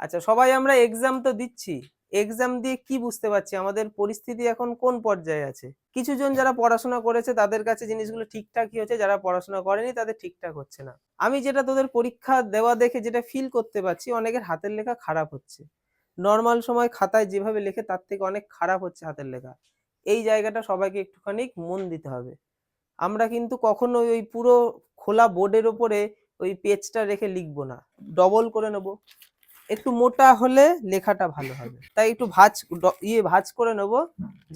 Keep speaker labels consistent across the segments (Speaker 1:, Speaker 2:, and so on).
Speaker 1: আচ্ছা সবাই আমরা এক্সাম তো দিচ্ছি। এক্সাম দিয়ে কি বুঝতে পারছি? আমাদের পরিস্থিতি এখন কোন পর্যায়ে আছে? কিছু জন যারা পড়াশোনা করেছে, তাদের কাছে জিনিসগুলো ঠিকঠাকই হচ্ছে, যারা পড়াশোনা করেনি, তাদের ঠিকঠাক হচ্ছে না। আমি যেটা তোদের পরীক্ষা দেওয়া দেখে যেটা ফিল করতে পারছি, অনেকের হাতের লেখা খারাপ হচ্ছে। নর্মাল সময় খাতায় যেভাবে লেখে, তার থেকে অনেক খারাপ হচ্ছে হাতের লেখা। এই জায়গাটা সবাইকে একটুখানি মন দিতে হবে। আমরা কিন্তু কখনো ওই পুরো খোলা বোর্ডের ওপরে ওই পেজটা রেখে লিখব না। ডবল করে নেব। একটু মোটা হলে লেখাটা ভালো হবে। তাই একটু ভাঁজ ইয়ে ভাঁজ করে নেব,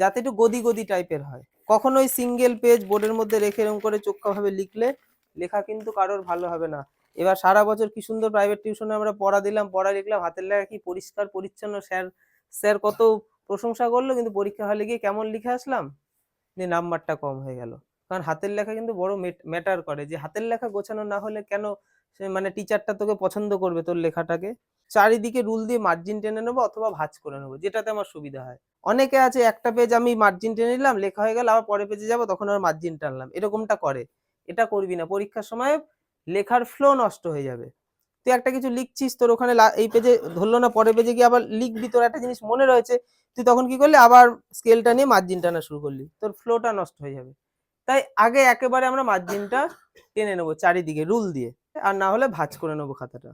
Speaker 1: যাতে একটু গদি গদি টাইপের হয়। কখনোই সিঙ্গেল পেজ বোর্ডের মধ্যে রেখে এরকম করে চোখা ভাবে লিখলে লেখা কিন্তু কারোর ভালো হবে না। এবার সারা বছর কি সুন্দর প্রাইভেট টিউশনে আমরা পড়া দিলাম, পড়া লিখলাম, হাতের লেখা কি পরিষ্কার, পরিচ্ছন্ন, স্যার স্যার কত প্রশংসা করল, কিন্তু পরীক্ষা হলে গিয়ে কেমন লিখে আসলাম? যে নাম্বারটা কম হয়ে গেল। কারণ হাতের লেখা কিন্তু বড় ম্যাটার করে। যে হাতের লেখা গোছানো না হলে কেন মানে টিচারটা তোকে পছন্দ করবে তোর লেখাটাকে? চারিদিকে রুল দিয়ে মার্জিন টেনে নেব অথবা ভাঁজ করে নেব, যেটাতে আমার সুবিধা হয়। অনেকে আছে, একটা পেজ আমি মার্জিন টেনে নিলাম, লেখা হয়ে গেল, আবার পরে পেজে যাব, তখন আবার মার্জিন টানলাম। এরকমটা করে। এটা করবি না। পরীক্ষার সময় লেখার ফ্লো নষ্ট হয়ে যাবে। তুই একটা কিছু লিখছিস, তোর ওখানে এই পেজে ধরলো না, পরের পেজে গিয়ে আবার লিখবি। তোর একটা জিনিস মনে রয়েছে, তুই তখন কি করলি? আবার স্কেলটা নিয়ে মার্জিন টানা শুরু করলি। তোর ফ্লোটা নষ্ট হয়ে যাবে। তাই আগে একেবারে আমরা মার্জিনটা টেনে নেব চারিদিকে রুল দিয়ে। আর না হলে ভাঁজ করে নেব খাতাটা।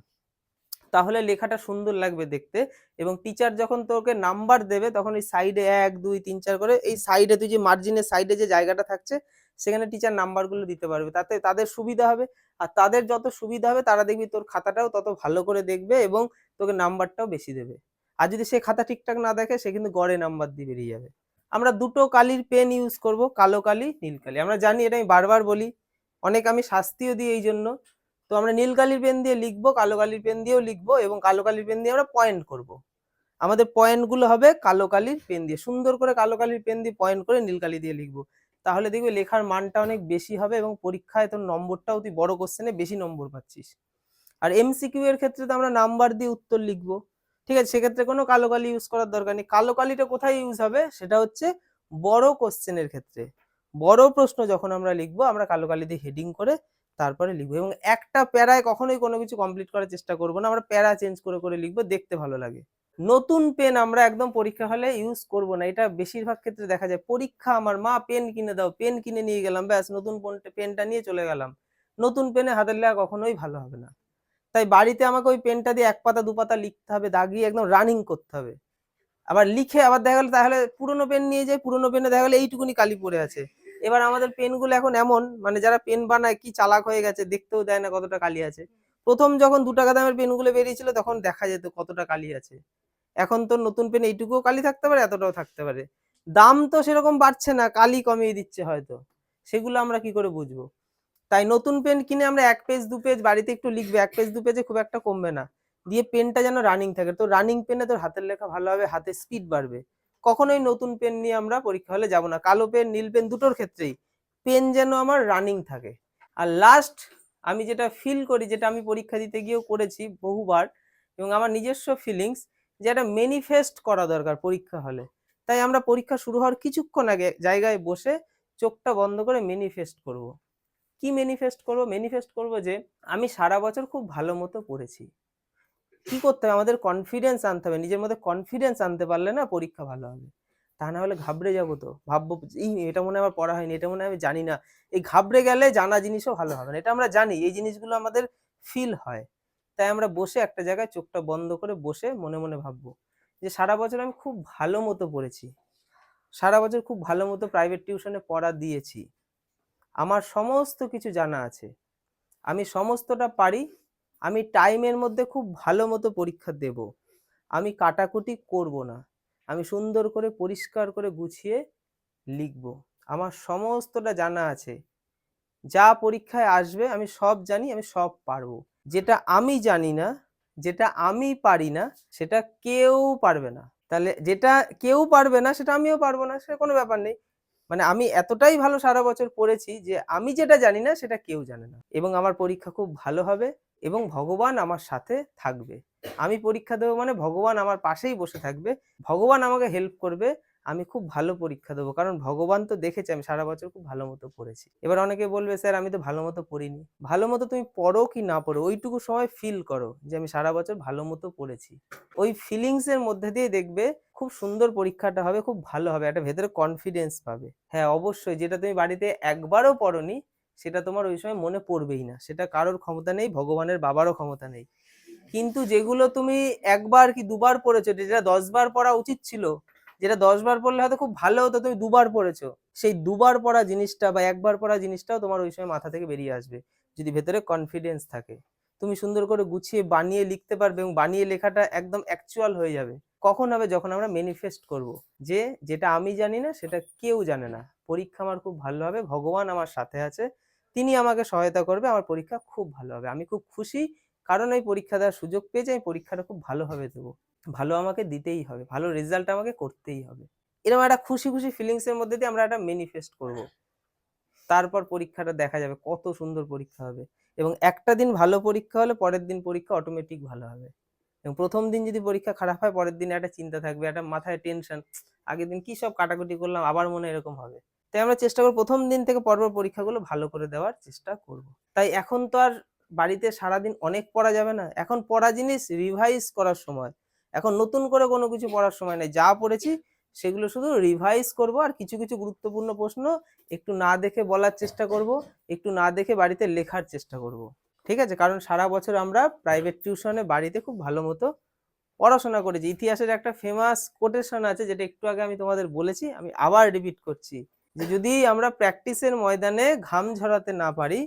Speaker 1: তাহলে লেখাটা সুন্দর লাগবে দেখতে। এবং টিচার যখন তোকে নাম্বার দেবে, তখন এই সাইডে এক, দুই, তিন, চার করে এই সাইডে তুই যে মার্জিনের সাইডে যে জায়গাটা থাকছে, সেখানে টিচার নাম্বারগুলো দিতে পারবে। তাতে তাদের সুবিধা হবে। আর তাদের যত সুবিধা হবে, তারা দেখবি তোর খাতাটাও তত ভালো করে দেখবে এবং তোকে নাম্বারটাও বেশি দেবে। আর যদি সে খাতা ঠিকঠাক না দেখে, সে কিন্তু গড়ে নাম্বার দিয়ে বেরিয়ে যাবে। আমরা দুটো কালির পেন ইউজ করব, কালো কালি, নীল কালি। আমরা জানি, এটা আমি বারবার বলি, অনেক আমি শাস্তিও দিই এই জন্য তো আমরা নীল কালির পেন দিয়ে লিখব, কালো কালির পেন দিয়েও লিখব এবং কালো কালির পেন দিয়ে আমরা পয়েন্ট করব। আমাদের পয়েন্টগুলো হবে কালো কালির পেন দিয়ে। সুন্দর করে কালো কালির পেন দিয়ে পয়েন্ট করে নীল কালি দিয়ে লিখব। তাহলে দেখবে লেখার মানটা অনেক বেশি হবে এবং পরীক্ষায় তোর নম্বরটাও তুই বড় কোশ্চেনে বেশি নম্বর পাচ্ছিস। আর এমসিকিউ এর ক্ষেত্রে তো আমরা নাম্বার দিয়ে উত্তর লিখব। ঠিক আছে, সেক্ষেত্রে কোনো কালো কালি ইউজ করার দরকার নেই। কালো কালিটা কোথায় ইউজ হবে? সেটা হচ্ছে বড় কোশ্চেনের ক্ষেত্রে। বড় প্রশ্ন যখন আমরা লিখব, আমরা কালো কালি দিয়ে হেডিং করে তারপরে লিখব। এবং একটা প্যারায় কখনোই কোনো কিছু কমপ্লিট করার চেষ্টা করব না। আমরা প্যারা চেঞ্জ করে করে লিখব, দেখতে ভালো লাগে। নতুন পেন আমরা একদম পরীক্ষা হলে ইউজ করব না। এটা বেশিরভাগ ক্ষেত্রে দেখা যায়, পরীক্ষা আমার মা পেন কিনে দাও পেন কিনে নিয়ে গেলাম, ব্যাস, নতুন পেনটা নিয়ে চলে গেলাম। নতুন পেনে হাতের লেখা কখনোই ভালো হবে না। তাই বাড়িতে আমাকে ওই পেনটা দিয়ে এক পাতা, দু পাতা লিখতে হবে, দাগিয়ে একদম রানিং করতে হবে। আবার লিখে আবার দেখা গেলো, তাহলে পুরোনো পেন নিয়ে যাই, পুরোনো পেনে দেখা গেলো এইটুকুনি কালি পড়ে আছে। এবার আমাদের পেনগুলো এখন এমন মানে যারা পেন বানায় কি চালাক হয়ে গেছে দেখতেও দেয় না কতটা কালি আছে। প্রথম যখন দু টাকা দামের পেনগুলো বেরিয়েছিল তখন দেখা যেত কতটা কালি আছে। এখন তো নতুন পেন এইটুকুও কালি থাকতে পারে, এতটাও থাকতে পারে। দাম তো সেরকম বাড়ছে না, কালি কমিয়ে দিচ্ছে হয়তো। সেগুলো আমরা কি করে বুঝব? তাই নতুন পেন কিনে আমরা এক পেজ দু পেজ বাড়িতে একটু লিখবে, এক পেজ দু পেজে খুব একটা কমবে না। দিয়ে পেনটা যেন রানিং থাকে। তো রানিং পেনে তোর হাতের লেখা ভালো হবে হাতের স্পিড বাড়বে। কখনোই নতুন পেন নিয়ে আমরা পরীক্ষা হলে যাব না। কালো পেন নীল পেন দুটোর ক্ষেত্রেই পেন যেন আমার রানিং থাকে। আর লাস্ট আমি যেটা ফিল করি, যেটা আমি পরীক্ষা দিতে গিয়েও করেছি বহুবার, এবং আমার নিজস্ব ফিলিংস যেটা ম্যানিফেস্ট করা দরকার পরীক্ষা হলে। তাই আমরা পরীক্ষা শুরু হওয়ার কিছুক্ষণ আগে জায়গায় বসে চোখটা বন্ধ করে ম্যানিফেস্ট করব। কি ম্যানিফেস্ট করব? ম্যানিফেস্ট করব যে, আমি সারা বছর খুব ভালো মতো পড়েছি। কি করতে হবে? আমাদের কনফিডেন্স আনতে হবে। নিজের মধ্যে কনফিডেন্স আনতে পারলে না পরীক্ষা ভালো হবে। তা না হলে ঘাবড়ে যাব তো। ভাববো এই এটা মনে আমার পড়া হয়নি, এটা মনে আমি জানি না। এই ঘাবড়ে গেলে জানা জিনিসও ভালো হবে না। এটা আমরা জানি, এই জিনিসগুলো আমাদের ফিল হয়। তাই আমরা বসে একটা জায়গায় চোখটা বন্ধ করে বসে মনে মনে ভাববো যে, সারা বছর আমি খুব ভালো মতো পড়েছি। সারা বছর খুব ভালো মতো প্রাইভেট টিউশনে পড়া দিয়েছি। আমার সমস্ত কিছু জানা আছে। আমি সমস্তটা পারি আমি টাইমের মধ্যে খুব ভালো মতো পরীক্ষা দেব। আমি কাটাকুটি করব না। আমি সুন্দর করে, পরিষ্কার করে গুছিয়ে লিখব। আমার সমস্তটা জানা আছে। যা পরীক্ষায় আসবে, আমি সব জানি, আমি সব পারব। যেটা আমি জানি না, যেটা আমি পারি না, সেটা কেউ পারবে না। তাহলে যেটা কেউ পারবে না, সেটা আমিও পারব না সে কোনো ব্যাপার নেই। মানে আমি এতটাই ভালো সারা বছর পড়েছি যে আমি যেটা জানি না, সেটা কেউ জানে না। এবং আমার পরীক্ষা খুব ভালো হবে। এবং ভগবান আমার সাথে থাকবে। আমি পরীক্ষা দেবো মানে ভগবান আমার পাশেই বসে থাকবে। ভগবান আমাকে হেল্প করবে, আমি খুব ভালো পরীক্ষা দেবো। কারণ ভগবান তো দেখেছে, আমি সারা বছর খুব ভালো মতো পড়েছি। এবার অনেকে বলবে, স্যার, আমি তো ভালো মতো পড়িনি। ভালো মতো তুমি পড়ো কি না পড়ো, ওইটুকু সময় ফিল করো যে আমি সারা বছর ভালো মতো পড়েছি। ওই ফিলিংস এর মধ্যে দিয়ে দেখবে খুব সুন্দর পরীক্ষাটা হবে, খুব ভালো হবে, একটা ভেতরে কনফিডেন্স পাবে। হ্যাঁ অবশ্যই, যেটা তুমি বাড়িতে একবারও পড়োনি সেটা তোমার ওই সময় মনে পড়বেই না। সেটা কারোর ক্ষমতা নেই, ভগবানের বাবারও ক্ষমতা নেই। কিন্তু যেগুলো তুমি একবার কি দুবার পড়েছো যেটা দশ বার পড়া উচিত ছিল, যেটা দশ বার পড়লে হয়তো খুব ভালো হতো, তুমি দুবার পড়েছো, সেই দুবার পড়া জিনিসটা বা একবার পড়া জিনিসটাও তোমার ওই সময় মাথা থেকে বেরিয়ে আসবে, যদি ভেতরে কনফিডেন্স থাকে। তুমি সুন্দর করে গুছিয়ে বানিয়ে লিখতে পারবে এবং বানিয়ে লেখাটা একদম অ্যাকচুয়াল হয়ে যাবে। কখন হবে যখন আমরা ম্যানিফেস্ট করব, যে যেটা আমি জানি না, সেটা কেউ জানে না। পরীক্ষা আমার খুব ভালো হবে, ভগবান আমার সাথে আছে তিনি আমাকে সহায়তা করবে, আমার পরীক্ষা খুব ভালো হবে। আমি খুব খুশি, কারণ এই পরীক্ষা দেওয়ার সুযোগ পেয়েছি আমি পরীক্ষাটা খুব ভালোভাবে দেবো। ভালো আমাকে দিতেই হবে, ভালো রেজাল্ট আমাকে করতেই হবে। এরকম একটা খুশি খুশি ফিলিংস এর মধ্যে দিয়ে আমরা একটা ম্যানিফেস্ট করব। তারপর পরীক্ষাটা দেখা যাবে, কত সুন্দর পরীক্ষা হবে। এবং একটা দিন ভালো পরীক্ষা হলে পরের দিন পরীক্ষা অটোমেটিক ভালো হবে। এবং প্রথম দিন যদি পরীক্ষা খারাপ হয়, পরের দিন একটা চিন্তা থাকবে, একটা মাথায় টেনশন আগের দিন কি সব কাটাকুটি করলাম, আবার মনে এরকম হবে। তাই আমরা চেষ্টা করব প্রথম দিন থেকে পরপর পরীক্ষাগুলো ভালো করে দেওয়ার চেষ্টা করব। তাই এখন তো আর বাড়িতে সারাদিন অনেক পড়া যাবে না। এখন পড়া জিনিস রিভাইজ করার সময়। এখন নতুন করে কোনো কিছু পড়ার সময় নেই। যা পড়েছি সেগুলো শুধু রিভাইজ করব আর কিছু কিছু গুরুত্বপূর্ণ প্রশ্ন একটু না দেখে বলার চেষ্টা করব, একটু না দেখে বাড়িতে লেখার চেষ্টা করব। ঠিক আছে? কারণ সারা বছর আমরা প্রাইভেট টিউশনে বাড়িতে খুব ভালো মতো পড়াশোনা করেছি। ইতিহাসের একটা ফেমাস কোটেশন আছে যেটা একটু আগে আমি তোমাদের বলেছি, আমি আবার রিপিট করছি। যে যদি আমরা প্র্যাকটিসের ময়দানে ঘাম ঝরাতে না পারি,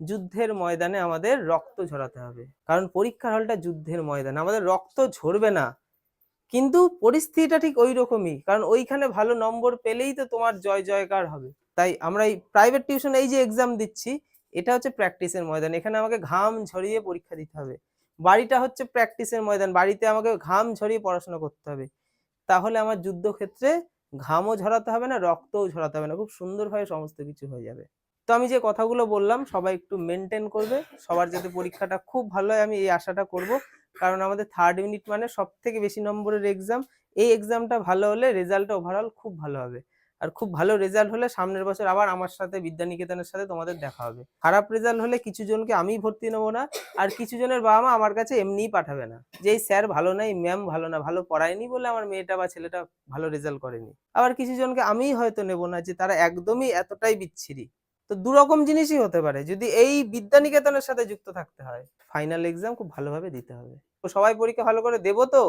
Speaker 1: যুদ্ধের ময়দানে আমাদের রক্ত ঝরাতে হবে। কারণ পরীক্ষার হলটা যুদ্ধের ময়দান, আমাদের রক্ত ঝরবে না। কিন্তু পরিস্থিতিটা ঠিক ওই রকমই কারণ ওইখানে ভালো নম্বর পেলেই তো তোমার জয় জয়কার হবে। তাই আমরা এই প্রাইভেট টিউশন এই যে এক্সাম দিচ্ছি, এটা হচ্ছে প্র্যাকটিসের ময়দান। এখানে আমাকে ঘাম ঝরিয়ে পরীক্ষা দিতে হবে। বাড়িটা হচ্ছে প্র্যাকটিসের ময়দান, বাড়িতে আমাকে ঘাম ঝরিয়ে পড়াশোনা করতে হবে। তাহলে আমার যুদ্ধক্ষেত্রে ঘামও ঝরাতে হবে না, রক্তও ঝরাতে হবে না, খুব সুন্দরভাবে সমস্ত কিছু হয়ে যাবে। তো আমি যে কথাগুলো বললাম, সবাই একটু মেনটেন করবে, সবার যাতে পরীক্ষাটা খুব ভালো হয়, আমি এই আশাটা করব। কারণ আমাদের থার্ড ইউনিট মানে সব থেকে বেশি নম্বরের এক্সাম এই এক্সামটা ভালো হলে রেজাল্টটা ওভারঅল খুব ভালো হবে। আর খুব ভালো রেজাল্ট হলে সামনের বছর আবার আমার সাথে বিদ্যানিকেতনের সাথে তোমাদের দেখা হবে। খারাপ রেজাল্ট হলে কিছু জনকে আমি ভর্তি নেব না, আর কিছু জনের বাবা মা আমার কাছে এমনিই পাঠাবে না। যে স্যার ভালো নাই ম্যাম ভালো না, ভালো পড়ায়নি বলে আমার মেয়েটা বা ছেলেটা ভালো রেজাল্ট করেনি। আবার কিছু জনকে আমিই হয়তো নেব না যে, তারা একদমই এতটাই বিচ্ছিরি। তো দু রকম জিনিসই হতে পারে। যদি এই বিদ্যানিকেতনের সাথে যুক্ত থাকতে হয় ফাইনাল এক্সাম খুব ভালোভাবে দিতে হবে। তো সবাই পরীক্ষা ভালো করে দেবো তো?